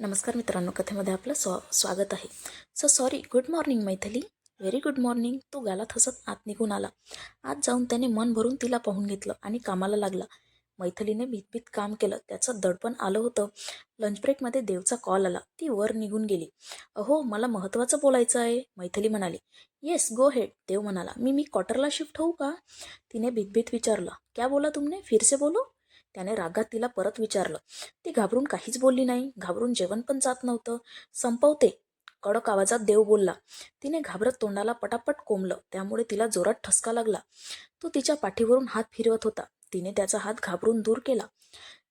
नमस्कार मित्रांनो कथेमध्ये आपलं स्वा स्वागत आहे. So sorry good morning Maithili. Very good morning तो गालात हसत आत निघून आला. आत जाऊन त्याने मन भरून तिला पाहून घेतलं आणि कामाला लागला. मैथिलीने भीतभीत काम केलं. त्याचं दडपण आलं होतं. लंच ब्रेकमध्ये देवचा कॉल आला. ती वर निघून गेली. अहो मला महत्त्वाचं बोलायचं आहे मैथिली म्हणाली. येस गो हेड देव म्हणाला. मी मी क्वार्टरला शिफ्ट होऊ का? तिने भीतभीत विचारलं. क्या बोला तुमने? फिरसे बोलो. त्याने रागात तिला परत विचारलं. ती घाबरून काहीच बोलली नाही. घाबरून जेवण पण जात नव्हतं. संपवते. कडक आवाजात देव बोलला. तिने घाबरत तोंडाला पटापट कोंबलं. त्यामुळे तिला जोरात ठसका लागला. तो तिच्या पाठीवरून हात फिरवत होता. तिने त्याचा हात घाबरून दूर केला.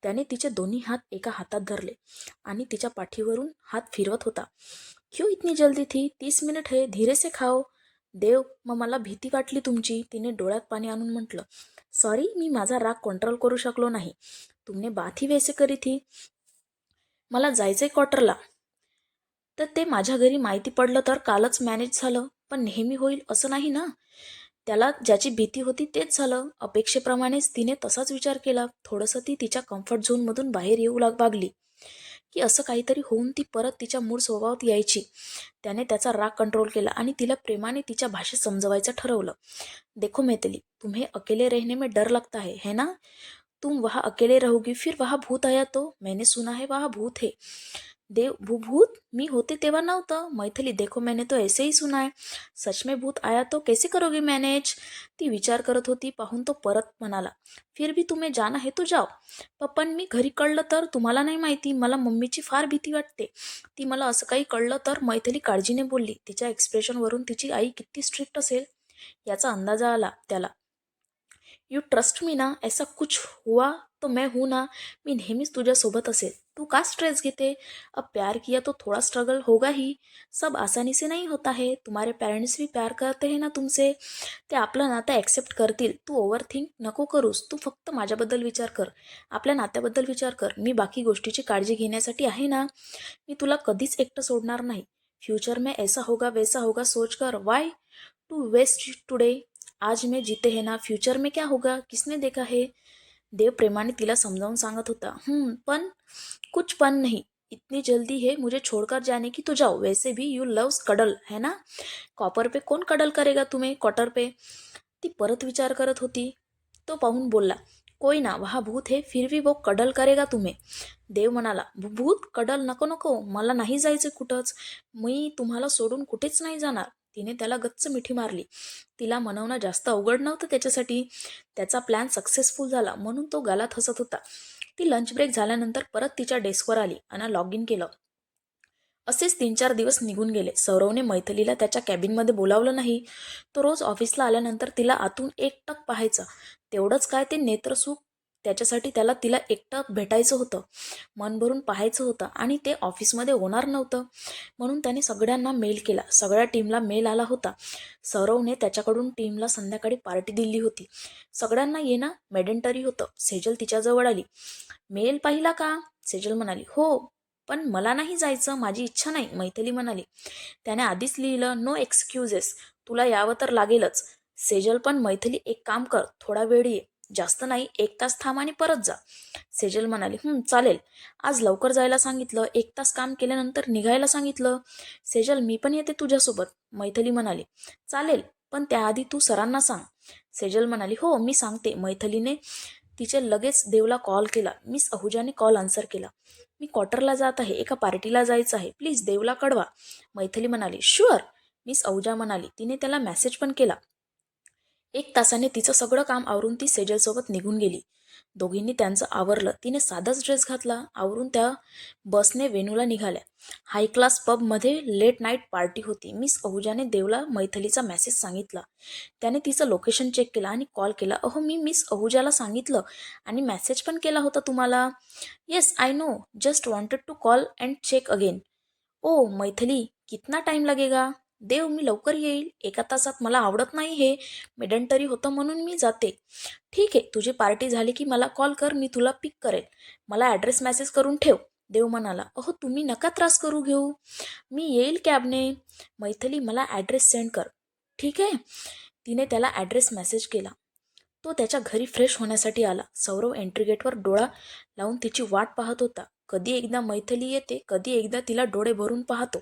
त्याने तिचे दोन्ही हात एका हातात धरले आणि तिच्या पाठीवरून हात फिरवत होता. क्यू इतनी जल्दी थी? तीस मिनिट हे. धीरेसे खाओ. देव मग मला भीती वाटली तुमची. तिने डोळ्यात पाणी आणून म्हटलं. सॉरी मी माझा राग कंट्रोल करू शकलो नाही. तुमने बात ही वैसे करी थी मला जायचंय क्वार्टरला तर ते माझ्या घरी माहिती पडलं तर कालच मॅनेज झालं. पण नेहमी होईल असं नाही ना? त्याला ज्याची भीती होती तेच झालं. अपेक्षेप्रमाणेच तिने तसाच विचार केला. थोडंसं ती तिच्या कम्फर्ट झोनमधून बाहेर येऊ लाग लागली की असं काहीतरी होऊन ती परत तिच्या मूळ स्वभावात यायची. त्याने त्याचा राग कंट्रोल केला आणि तिला प्रेमाने तिच्या भाषेत समजवायचं ठरवलं. देखो मैथिली तुम्हें अकेले रहने में डर लगता है है ना? तुम वहाँ अकेले रहोगी फिर वहाँ भूत आया तो? मैंने सुना है वहाँ भूत है. देव भूभूत भूत मी होते तेव्हा नव्हतं. मैथिली देखो मैंने तो ऐसे ही सुना है. सच में भूत आया तो कैसे करोगे मॅनेज? ती विचार करत होती पाहून तो परत म्हणाला फिर भी तुम्ही जाना हे तो जाओ. पप्पन मी घरी कळलं तर तुम्हाला नाही माहिती मला मम्मीची फार भीती वाटते. ती मला असं काही कळलं तर मैथिली काळजीने बोलली तिच्या एक्सप्रेशनवरून तिची आई किती स्ट्रिक्ट असेल? याचा अंदाज आला त्याला. यू ट्रस्ट मी ना? ऐसा कुछ हुआ तो मैं हूँ ना? मी नेहमीच तुझ्यासोबत असेल. तू का स्ट्रेस घेते? अब प्यार किया तो थोड़ा स्ट्रगल होगा ही। सब आसानी से नहीं होता है। तुम्हारे पेरेंट्स भी प्यार करते हैं ना तुमसे। ते आपलं नातं ॲक्सेप्ट करतील। तू ओव्हर थिंक नको करूस। तू फक्त माझ्याबद्दल विचार कर। आपल्या नात्याबद्दल विचार कर। मी बाकी गोष्टीची काळजी घेण्यासाठी आहे ना? मी तुला कधीच एकटं सोडणार नाही. फ्युचर में ऐसा होगा वैसा होगा सोच कर. वाय टू वेस्ट टुडे आज मैं जीते है ना? फ्यूचर में क्या होगा? किसने देखा है? देव प्रेमाने तिला समजावून सांगत होता. "हम्म, पण कुछ पण नहीं. इतनी जल्दी है मुझे छोड़कर जाने की तो जाओ. वैसे भी यू लव्स कडल है ना? कॉपर पे कोण कडल करेगा तुम्हें? क्वार्टर पे? ती परत विचार करत होती. तो पाहून बोलला कोई ना वहा भूत है फिर भी वो कडल करेगा तुम्हें. देव म्हणाला भूत कडल नको नको. मला नाही जायचं कुठंच. मी तुम्हाला सोडून कुठेच नाही जाणार. तिने त्याला गच्च मिठी मारली. तिला मनवणं जास्त अवघड नव्हतं त्याच्यासाठी. त्याचा प्लॅन सक्सेसफुल झाला म्हणून तो गालात हसत होता. ती लंच ब्रेक झाल्यानंतर परत तिच्या डेस्कवर आली आणि लॉग इन केलं. असेच तीन चार दिवस निघून गेले. सौरवने मैथिलीला त्याच्या कॅबिनमध्ये बोलावलं नाही. तो रोज ऑफिसला आल्यानंतर तिला आतून एकटक पाहायचा. तेवढंच काय ते नेत्रसुख त्याच्यासाठी त्याला तिला एकटं भेटायचं होतं. मन भरून पाहायचं होतं आणि ते ऑफिसमध्ये होणार नव्हतं. म्हणून त्याने सगळ्यांना मेल केला. सगळ्या टीमला मेल आला होता. सौरवने त्याच्याकडून टीमला संध्याकाळी पार्टी दिली होती. सगळ्यांना येणं मेडेंटरी होतं. सेजल तिच्याजवळ आली. मेल पाहिला का? सेजल म्हणाली हो पण मला नाही जायचं. माझी इच्छा नाही मैथिली म्हणाली. त्याने आधीच लिहिलं नो एक्सक्युजेस तुला यावं तर लागेलच. सेजल पण मैथिली एक काम कर. थोडा वेळ ये. जास्त नाही एक तास थांब आणि परत जा. सेजल म्हणाली चालेल. आज लवकर जायला सांगितलं एक तास काम केल्यानंतर निघायला सांगितलं. सेजल मी पण येते तुझ्यासोबत. मैथली म्हणाली चालेल पण त्याआधी तू सरांना सांग. सेजल म्हणाली हो मी सांगते. मैथलीने तिचे लगेच देवला कॉल केला. मिस अहुजाने कॉल आन्सर केला. मी क्वार्टरला जात आहे एका पार्टीला जायचं आहे. प्लीज देवला कळवा. मैथली म्हणाली शुअर. मिस अहुजा म्हणाली तिने त्याला मेसेज पण केला. एक तासाने तिचं सगळं काम आवरून ती सेजलसोबत निघून गेली. दोघींनी त्यांचं आवरलं. तिने साधाच ड्रेस घातला. आवरून त्या बसने वेणूला निघाल्या. हाय क्लास पबमध्ये लेट नाईट पार्टी होती. मिस अहुजाने देवला मैथलीचा मेसेज सांगितला. त्याने तिचं लोकेशन चेक केलं आणि कॉल केला. अहो मी मिस अहुजाला सांगितलं आणि मेसेज पण केला होता तुम्हाला. Yes I know just wanted to call and check again ओ मैथली कितना टाइम लगेगा? देव मी लवकर येईल. एका तासात मला आवडत नाही हे. मेडंटरी होतं म्हणून मी जाते. ठीक आहे तुझी पार्टी झाली की मला कॉल कर मी तुला पिक करेल मला ॲड्रेस मॅसेज करून ठेव देव म्हणाला. अहो तुम्ही नका त्रास करू घेऊ. मी येईल कॅबने. मैथिली मला ॲड्रेस सेंड कर. ठीक आहे? तिने त्याला ॲड्रेस मेसेज केला. तो त्याच्या घरी फ्रेश होण्यासाठी आला. सौरव एंट्री गेटवर डोळा लावून तिची वाट पाहत होता. कधी एकदा मैथली येते कधी एकदा तिला डोळे भरून पाहतो.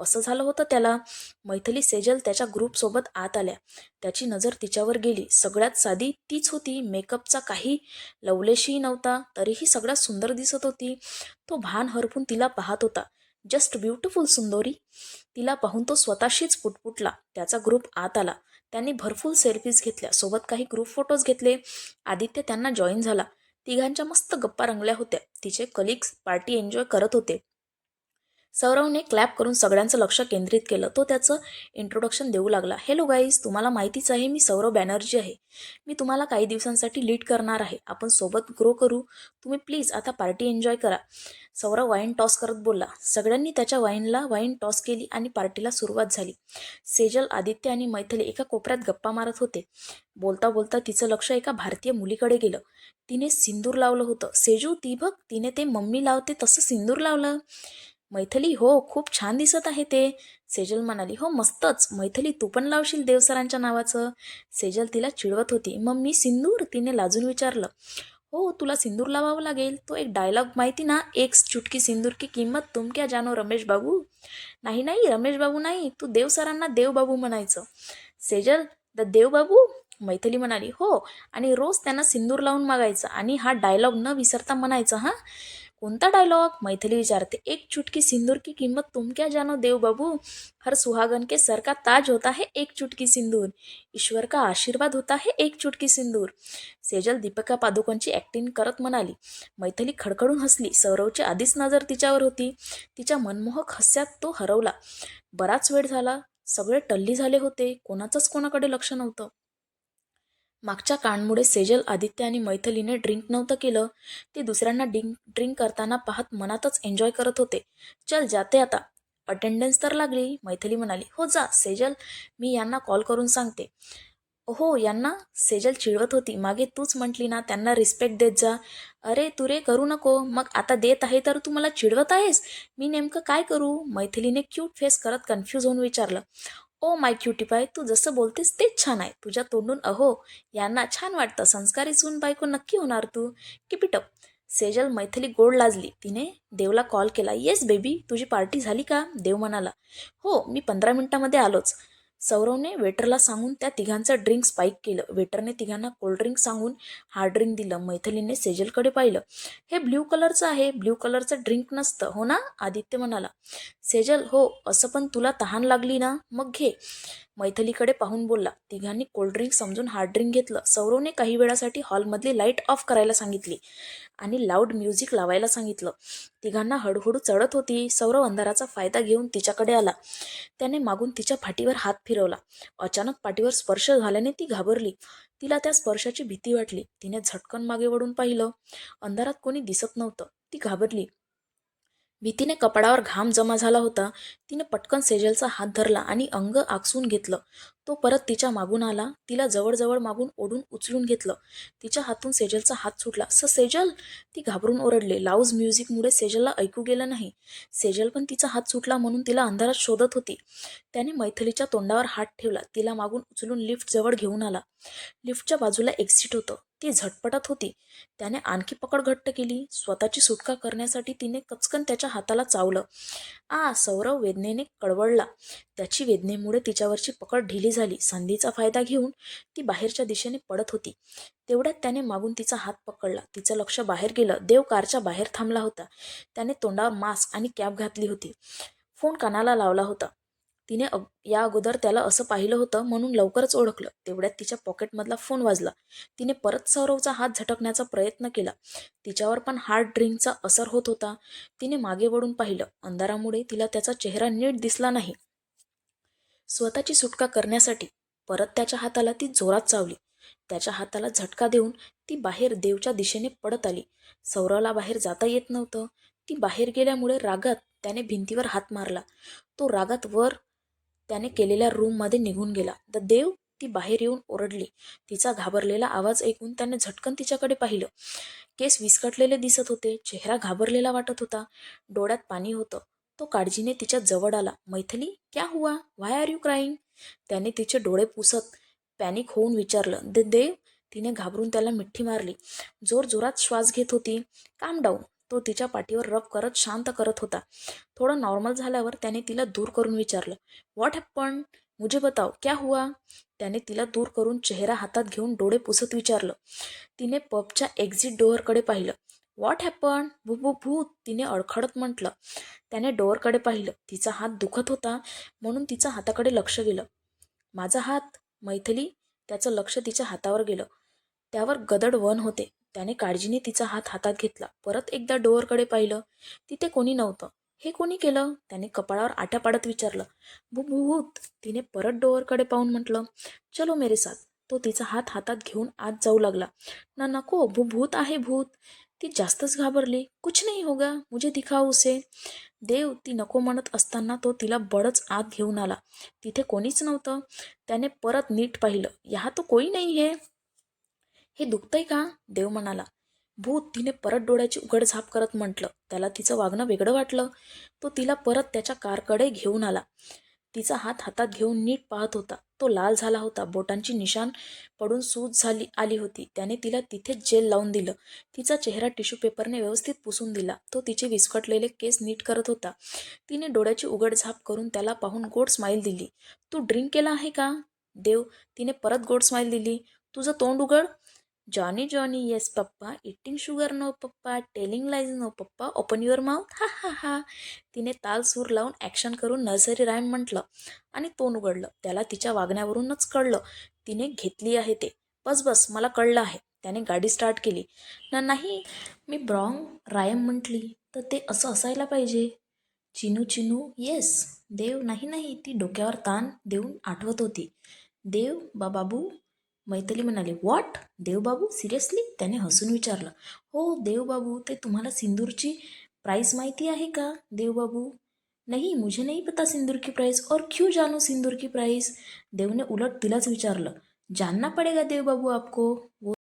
असं झालं होतं त्याला. मैथली सेजल त्याच्या ग्रुपसोबत आत आल्या. त्याची नजर तिच्यावर गेली. सगळ्यात साधी तीच होती. मेकअपचा काही लवलेशही नव्हता. तरीही सगळ्यात सुंदर दिसत होती. तो भान हरपून तिला पाहत होता. जस्ट ब्युटिफुल सुंदोरी. तिला पाहून तो स्वतःशीच पुटपुटला. त्याचा ग्रुप आत आला. त्यांनी भरपूर सेल्फीज घेतल्या. सोबत काही ग्रुप फोटोज घेतले. आदित्य त्यांना जॉईन झाला. तिघांच्या मस्त गप्पा रंगल्या होत्या. तिचे कलिग्स पार्टी एन्जॉय करत होते. सौरवने क्लॅप करून सगळ्यांचं लक्ष केंद्रित केलं. तो त्याचं इंट्रोडक्शन देऊ लागला. हॅलो गाईज तुम्हाला माहितीच आहे मी सौरव बॅनर्जी आहे. मी तुम्हाला काही दिवसांसाठी लीड करणार आहे. आपण सोबत ग्रो करू. तुम्ही प्लीज आता पार्टी एन्जॉय करा. सौरव वाईन टॉस करत बोलला. सगळ्यांनी त्याच्या वाईनला वाईन टॉस केली आणि पार्टीला सुरुवात झाली. सेजल आदित्य आणि मैथिली एका कोपऱ्यात गप्पा मारत होते. बोलता बोलता तिचं लक्ष एका भारतीय मुलीकडे गेलं. तिने सिंदूर लावलं होतं. सेजू ती बघ तिने ते मम्मी लावते तसं सिंदूर लावलं. मैथली हो खूप छान दिसत आहे ते. सेजल म्हणाली हो मस्तच. मैथली तू पण लावशील देवसरांच्या नावाचं. सेजल तिला चिडवत होती. मग मी सिंदूर? तिने लाजून विचारलं. हो तुला सिंदूर लावावं लागेल. तो एक डायलॉग माहिती ना? एक चुटकी सिंदूर की किंमत तुम क्या जानो रमेश बाबू. नाही नाही रमेश बाबू नाही. तू देवसरांना देवबाबू म्हणायचं. सेजल द देवबाबू मैथिली म्हणाली हो. आणि रोज त्यांना सिंदूर लावून मागायचं आणि हा डायलॉग न विसरता म्हणायचं हां? कोणता डायलॉग मैथिली विचारते एक चुटकी सिंदूर की किंमत तुम क्या जानो देव बाबू हर सुहागन के सर का ताज होता है एक चुटकी सिंदूर। ईश्वर का आशीर्वाद होता है एक चुटकी सिंदूर. सेजल दीपिका पादुकोणची ॲक्टिंग करत म्हणाली. मैथिली खडखडून हसली. सौरवची आधीच नजर तिच्यावर होती. तिच्या मनमोहक हस्यात तो हरवला. बराच वेळ झाला. सगळे टल्ली झाले होते. कोणाचंच कोणाकडे लक्ष नव्हतं. मागच्या कांडमुळे सेजल आदित्य आणि मैथलीने ड्रिंक नव्हतं केलं. ते दुसऱ्यांना ड्रिंक ड्रिंक करताना पाहत मनातच एन्जॉय करत होते. चल जाते आता. अटेंडन्स तर लागली मैथली म्हणाली. हो जा सेजल मी यांना कॉल करून सांगते. हो यांना? सेजल चिडवत होती. मागे तूच म्हटली ना त्यांना रिस्पेक्ट देत जा. अरे तू रे करू नको. मग आता देत आहे तर तू मला चिडवत आहेस? मी नेमकं काय करू? मैथिलीने क्यूट फेस करत कन्फ्यूज होऊन विचारलं. ओ माय क्युटीपाय तू जसं बोलतेस तेच छान आहे. तुझ्या तोंडून अहो यांना छान वाटतं. संस्कारी सून बायको नक्की होणार तू. किपिटप सेजल मैथिली गोड लाजली. तिने देवला कॉल केला. येस बेबी तुझी पार्टी झाली का? देव म्हणाला. हो मी पंधरा मिनिटामध्ये आलोच. सौरवने वेटरला सांगून त्या तिघांचं ड्रिंक स्पाईक केलं. वेटरने तिघांना कोल्ड्रिंक सांगून हार्ड ड्रिंक दिलं. मैथिलीने सेजलकडे पाहिलं. हे ब्ल्यू कलरचं आहे. ब्ल्यू कलरचं ड्रिंक नसतं. हो ना? आदित्य म्हणाला. सेजल हो असं पण तुला तहान लागली ना? मग घे. मैथलीकडे पाहून बोलला. तिघांनी कोल्ड्रिंक समजून हार्ड ड्रिंक घेतलं. सौरवने काही वेळासाठी हॉलमधली लाइट ऑफ करायला सांगितली आणि लाऊड म्युझिक लावायला सांगितलं. तिघांना हळूहळू चढत होती. सौरव अंधाराचा फायदा घेऊन तिच्याकडे आला. त्याने मागून तिच्या पाठीवर हात फिरवला. अचानक पाठीवर स्पर्श झाल्याने ती घाबरली. तिला त्या स्पर्शाची भीती वाटली. तिने झटकन मागे वळून पाहिलं. अंधारात कोणी दिसत नव्हतं. ती घाबरली. भीतीने कपडावर घाम जमा झाला होता. तिने पटकन सेजलचा हात धरला आणि अंग आकसून घेतलं. तो परत तिच्या मागून आला. तिला जवळजवळ मागून ओढून उचलून घेतलं. तिच्या हातून सेजलचा हात सुटला. स सेजल? ती घाबरून ओरडले. लाऊज म्युझिकमुळे सेजलला ऐकू गेलं नाही. सेजल पण तिचा हात सुटला म्हणून तिला अंधारात शोधत होती. त्याने मैथिलीच्या तोंडावर हात ठेवला. तिला मागून उचलून लिफ्ट जवळ घेऊन आला. लिफ्टच्या बाजूला एक्झिट होतं. ती झटपटत होती. त्याने आणखी पकड घट्ट केली. स्वतःची सुटका करण्यासाठी तिने कचकन त्याच्या हाताला चावलं. आ सौरव वेदनेने कळवळला. त्याची वेदनेमुळे तिच्यावरची पकड ढिली झाली. संधीचा फायदा घेऊन ती बाहेरच्या दिशेने पडत होती. तेवढ्यात त्याने मागून तिचा हात पकडला. तिचं लक्ष बाहेर गेलं. देव कारच्या बाहेर थांबला होता. त्याने तोंडावर मास्क आणि कॅप घातली होती. फोन कानाला लावला होता. तिने अग या अगोदर त्याला असं पाहिलं होतं म्हणून लवकरच ओळखलं. तेवढ्यात तिच्या पॉकेटमधला फोन वाजला. तिने परत सौरवचा हात झटकण्याचा प्रयत्न केला. तिच्यावर पण हार्ड ड्रिंकचा असर होत होता. तिने मागे वळून पाहिलं. अंधारामुळे तिला त्याचा चेहरा नीट दिसला नाही. स्वतःची सुटका करण्यासाठी परत त्याच्या हाताला ती जोरात चावली. त्याच्या हाताला झटका देऊन ती बाहेर देवच्या दिशेने पडत आली. सौरवला बाहेर जाता येत नव्हतं. ती बाहेर गेल्यामुळे रागात त्याने भिंतीवर हात मारला. तो रागात वर त्याने केलेल्या रूममध्ये निघून गेला. द देव ती बाहेर येऊन ओरडली. तिचा घाबरलेला आवाज ऐकून त्याने झटकन तिच्याकडे पाहिलं. केस विस्कटलेले दिसत होते. चेहरा घाबरलेला वाटत होता. डोळ्यात पाणी होतं. तो काळजीने तिच्या जवळ आला. मैथिली क्या हुआ? व्हाय आर यू क्राईंग त्याने तिचे डोळे पुसत पॅनिक होऊन विचारलं. दे देव? तिने घाबरून त्याला मिठी मारली. जोर जोरात श्वास घेत होती. काम डाऊन तो तिच्या पाठीवर रब करत शांत करत होता. थोडं नॉर्मल झाल्यावर त्याने तिला दूर करून विचारलं व्हॉट हॅपन मुझे बताओ क्या हुआ? त्याने तिला दूर करून चेहरा हातात घेऊन डोळे पुसत विचारलं. तिने पबच्या एक्झिट डोअरकडे पाहिलं. व्हॉट हॅपन भू भू भू तिने अडखडत म्हटलं. त्याने डोअरकडे पाहिलं. तिचा हात दुखत होता म्हणून तिचा हाताकडे लक्ष गेलं. माझा हात? मैथिली? त्याचं लक्ष तिच्या हातावर गेलं. त्यावर गदड वन होते. त्याने काळजीने तिचा हात हातात घेतला. परत एकदा डोअरकडे पाहिलं. तिथे कोणी नव्हतं. हे कोणी केलं? त्याने कपाळावर आट्या पाडत विचारलं. भू भूत. तिने परत डोअरकडे पाहून म्हटलं चलो मेरे साथ. तो तिचा हात हातात घेऊन आत जाऊ लागला. ना नको. भू भूत आहे भूत. ती जास्तच घाबरली. कुछ नाही होगा. मुझे दिखाओ उसे. देव ती नको म्हणत असताना तो तिला बडच आत घेऊन आला. तिथे कोणीच नव्हतं. त्याने परत नीट पाहिलं. या तो कोई नाही आहे हे दुखतंय का? देव म्हणाला. भूत तिने परत डोळ्याची उघडझाप करत म्हटलं. त्याला तिचं वागणं वेगळं वाटलं. तो तिला परत त्याच्या कारकडे घेऊन आला. तिचा हात हातात घेऊन नीट पाहत होता. तो लाल झाला होता. बोटांची निशाण पडून सूज झाली आली होती. त्याने तिला तिथेच जेल लावून दिलं. तिचा चेहरा टिश्यू पेपरने व्यवस्थित पुसून दिला. तो तिचे विस्कटलेले केस नीट करत होता. तिने डोळ्याची उघडझाप करून त्याला पाहून गोड स्माईल दिली. तू ड्रिंक केला आहे का? देव तिने परत गोड स्माईल दिली. तुझं तोंड उघड. Johnny Johnny yes papa eating sugar no papa telling lies no papa open your mouth ha ha ha तिने ताल सूर लावून ॲक्शन करून नर्सरी रायम म्हटलं आणि तोंड उघडलं. त्याला तिच्या वागण्यावरूनच कळलं. तिने घेतली आहे ते. बस बस. मला कळलं आहे. त्याने गाडी स्टार्ट केली. ना नाही. मी ब्रॉंग रायम म्हटली. तर ते असं असायला पाहिजे. चिनू चिनू. येस देव नाही नाही. ती डोक्यावर ताण देऊन आठवत होती. देव बाबाबू मैथली म्हणाली व्हॉट देवबाबू? सिरियसली त्याने हसून विचारलं. हो देवबाबू ते तुम्हाला सिंदूरची प्राईस माहिती आहे का देवबाबू? नहीं मुझे नहीं पता सिंदूर की प्राइस और क्यों जानू सिंदूर की प्राइस देव ने उलट तिलाच विचारलं जानना पडेगा देवबाबू आपको? वो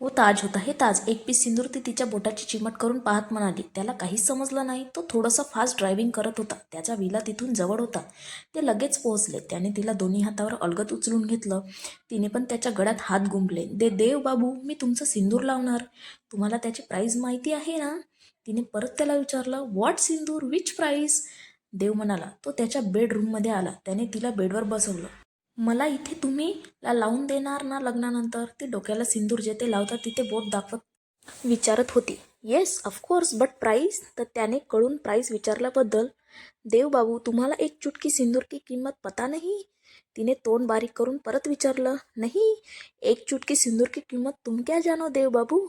वो ताज होता हे ताज एक पीस सिंदूर ती तिच्या बोटाची चिमट करून पाहत म्हणाली त्याला काहीच समजलं नाही. तो थोडंसं फास्ट ड्रायव्हिंग करत होता. त्याचा विला तिथून जवळ होता. ते लगेच पोहोचले. त्याने तिला दोन्ही हातावर अलगत उचलून घेतलं. तिने पण त्याच्या गळ्यात हात गुंबले दे देव बाबू मी तुमचं सिंदूर लावणार. तुम्हाला त्याची प्राईज माहिती आहे ना? तिने परत त्याला विचारलं what sindoor? Which price Dev म्हणाला तो त्याच्या बेडरूममध्ये आला. त्याने तिला बेडवर बसवलं. मला इथे तुम्ही ला लावून देणार ना लग्नानंतर? ती डोक्याला सिंदूर जेथे लावतात तिथे बोट दाखवत विचारत होती. येस ऑफकोर्स बट प्राईस तर त्याने कळून प्राईस विचारल्याबद्दल देवबाबू तुम्हाला एक चुटकी सिंदूर की किंमत पता नाही? तिने तोंड बारीक करून परत विचारलं नाही एक चुटकी सिंदूर की कीमत तुम क्या जानो देव बाबू.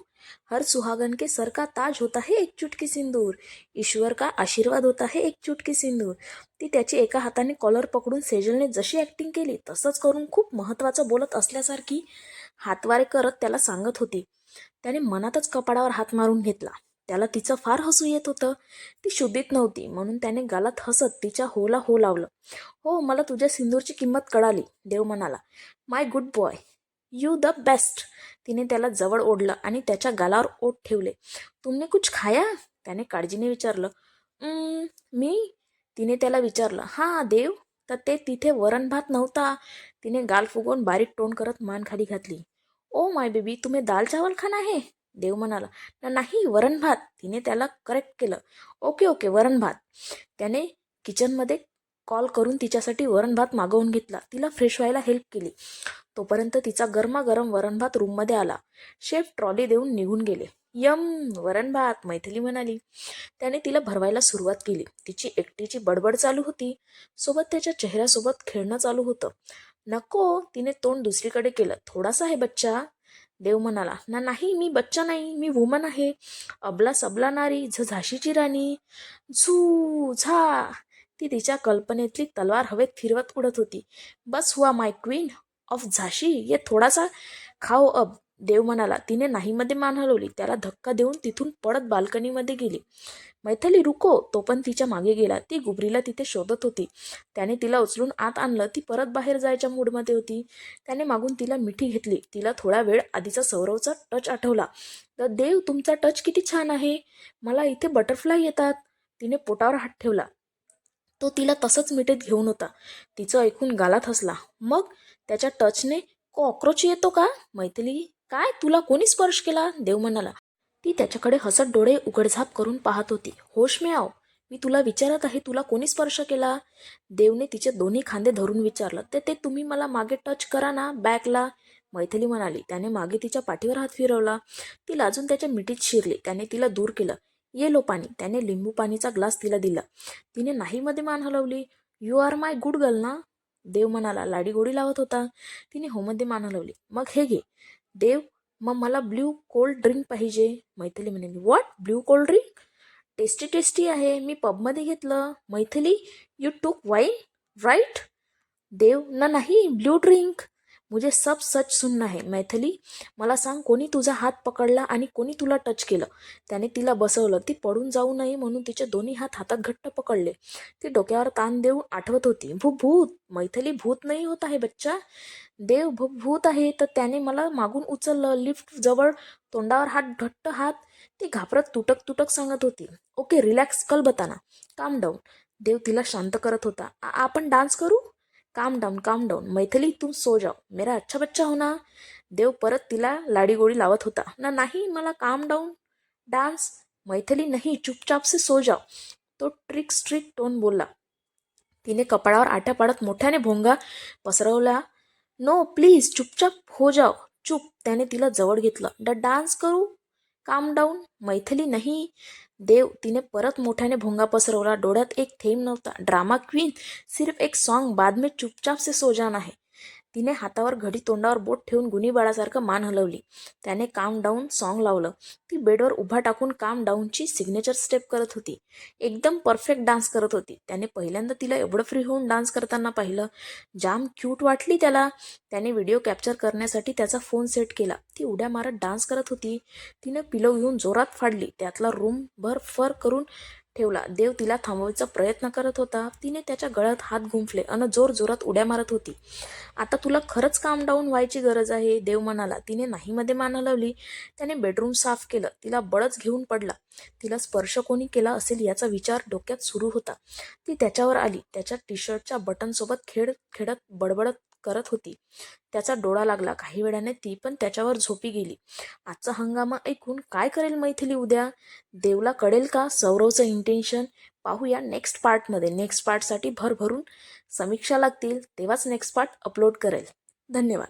हर सुहागन के सर का ताज होता है एक चुटकी सिंदूर. ईश्वर का आशीर्वाद होता है एक चुटकी सिंदूर. ती त्याची एका हाताने कॉलर पकडून सेजलने जशी ॲक्टिंग केली तसंच करून खूप महत्त्वाचं बोलत असल्यासारखी हातवारे करत त्याला सांगत होती. त्याने मनातच कपाडावर हात मारून घेतला. त्याला तिचं फार हसू येत होतं. ती शुद्धीत नव्हती म्हणून त्याने गालात हसत तिच्या होला हो लावलं. हो मला तुझ्या सिंदूरची किंमत कळाली देव म्हणाला. My good boy you the best तिने त्याला जवळ ओढलं आणि त्याच्या गालावर ओठ ठेवले. तुमने कुछ खाया? त्याने काळजीने विचारलं. मी? तिने त्याला विचारलं. हां देव तर ते तिथे वरण भात नव्हता. तिने गाल फुगवून बारीक तोंड करत मान खाली घातली. ओ माय बेबी तुम्ही दाल चावल खाना आहे? देव म्हणाला ना नाही वरण भात. तिने त्याला करेक्ट केलं. ओके ओके वरण भात. त्याने किचनमध्ये कॉल करून तिच्यासाठी वरण भात मागवून घेतला. तिला फ्रेश व्हायला हेल्प केली. तोपर्यंत तिचा गरमागरम वरण भात रूममध्ये आला. शेफ ट्रॉली देऊन निघून गेले. यम वरण भात मैथिली म्हणाली. त्याने तिला भरवायला सुरुवात केली. तिची एकटीची बडबड चालू होती. सोबत त्याच्या चेहऱ्यासोबत खेळणं चालू होतं. नको तिने तोंड दुसरीकडे केलं. थोडासा आहे बच्चा. देव म्हणाला ना नाही मी बच्चा नाही मी वुमन आहे. अबला सबला नारी झ झाशीची राणी. झू झा. ती तिच्या कल्पनेतली तलवार हवेत फिरवत उडत होती. बस हुआ माय क्वीन ऑफ झाशी ये थोडासा खाओ अब. देव म्हणाला तिने नाहीमध्ये मान हलवली त्याला धक्का देऊन तिथून पडत बाल्कनीमध्ये गेली. मैथली रुको तो पण तिच्यामागे गेला. ती गुबरीला तिथे शोधत होती. त्याने तिला उचलून आत आणलं. ती परत बाहेर जायच्या मूडमध्ये होती. त्याने मागून तिला मिठी घेतली. तिला थोडा वेळ आधीचा सौरवचा टच आठवला. तर देव तुमचा टच किती छान आहे. मला इथे बटरफ्लाय येतात. तिने पोटावर हात ठेवला. तो तिला तसंच मिठीत घेऊन होता. तिचं ऐकून गालात हसला. मग त्याच्या टचने कॉक्रोच येतो का? मैथिली काय? तुला कोणी स्पर्श केला? देव म्हणाला. ती त्याच्याकडे हसत डोळे उघडझाप करून पाहत होती. होश मिळाव आव मी तुला विचारत आहे तुला कोणी स्पर्श केला? देवने तिचे दोन्ही खांदे धरून विचारलं. ते ते तुम्ही मला मागे टच करा ना बॅकला मैथिली म्हणाली. त्याने मागे तिच्या पाठीवर हात फिरवला. ती लाजून त्याच्या मिठीत शिरली. त्याने तिला दूर केलं. ये लो पाणी. त्याने लिंबू पाणीचा ग्लास तिला दिला. तिने नाही मध्ये मान हलवली. You are my good girl ना? देव म्हणाला. लाडी गोडी लावत होता. तिने होमध्ये मान हलवली. मग हे घे. देव मग मला ब्ल्यू कोल्ड ड्रिंक पाहिजे. मैथिली म्हणाली what blue cold drink tasty tasty आहे. मी पबमध्ये घेतलं. Maithili you took wine right Dev ना नाही ब्ल्यू ड्रिंक मुझे सब सच सुनना है मैथिली. मला सांग कोणी तुझा हात पकडला आणि कोणी तुला टच केलं? त्याने तिला बसवलं. ती पडून जाऊ नये म्हणून तिचे दोन्ही हात हातात घट्ट पकडले. ती डोक्यावर ताण देऊन आठवत होती. भू भूत मैथिली भूत नाही होत आहे बच्चा. देव भू भूत आहे. तर त्याने मला मागून उचललं. लिफ्ट जवळ तोंडावर हात घट्ट हात. ती घाबरत तुटक तुटक सांगत होती. Okay relax. कल बताना. काम डाऊन देव तिला शांत करत होता. आपण डान्स करू? काम डाऊन काम डाऊन मैथिली तुम सो जाओ. मेरा अच्छा बच्चा हो ना. देव परत तिला लाडीगोडी लावत होता. ना नाही मला काम डाऊन डान्स मैथिली नाही चुपचाप से सो जाओ. तो ट्रिक स्ट्रिक टोन बोलला. तिने कपाळावर आट्या पाडत मोठ्याने भोंगा पसरवला. नो प्लीज चुपचाप हो जाओ. चुप. त्याने तिला जवळ घेतलं. ड डान्स करू? काम डाऊन मैथिली नाही. देव तिने परत मोठ्याने भोंगा पसरवला. डोळ्यात एक थेंब नव्हता. ड्रामा क्वीन सिर्फ एक सॉन्ग बाद में चुपचाप से सो जाना है. तिने हातावर घडी तोंडावर बोट ठेवून गुणी बाळासारखं मान हलवली. त्याने काम डाऊन सॉन्ग लावलं. ती बेडवर उभा टाकून काम डाऊनची सिग्नेचर स्टेप करत होती. एकदम परफेक्ट डान्स करत होती. त्याने पहिल्यांदा तिला एवढं फ्री होऊन डान्स करताना पाहिलं. जाम क्यूट वाटली त्याला. त्याने व्हिडिओ कॅप्चर करण्यासाठी त्याचा फोन सेट केला. ती उड्या मारत डान्स करत होती. तिने पिलो घेऊन जोरात फाडली. त्यातला रूम भर फर करून ठेवला. देव तिला थांबवायचा प्रयत्न करत होता. तिने त्याच्या गळ्यात हात गुंफले अन जोर जोरात उड्या मारत होती. आता तुला खरंच काम डाऊन व्हायची गरज आहे? देव म्हणाला. तिने नाहीमध्ये मान हलवली त्याने बेडरूम साफ केलं. तिला बळच घेऊन पडला. तिला स्पर्श कोणी केला असेल याचा विचार डोक्यात सुरू होता. ती त्याच्यावर आली. त्याच्या टी शर्टच्या बटनसोबत खेळ खेळत बडबडत करत होती. त्याचा डोळा लागला. काही वेळाने ती पण त्याच्यावर झोपी गेली. आजचा हंगामा ऐकून काय करेल मैथिली उद्या? देवला कळेल का सौरवचं इंटेन्शन पाहूया नेक्स्ट पार्टमध्ये नेक्स्ट पार्टसाठी भरभरून समीक्षा लागतील. तेव्हाच नेक्स्ट पार्ट अपलोड करेल. धन्यवाद.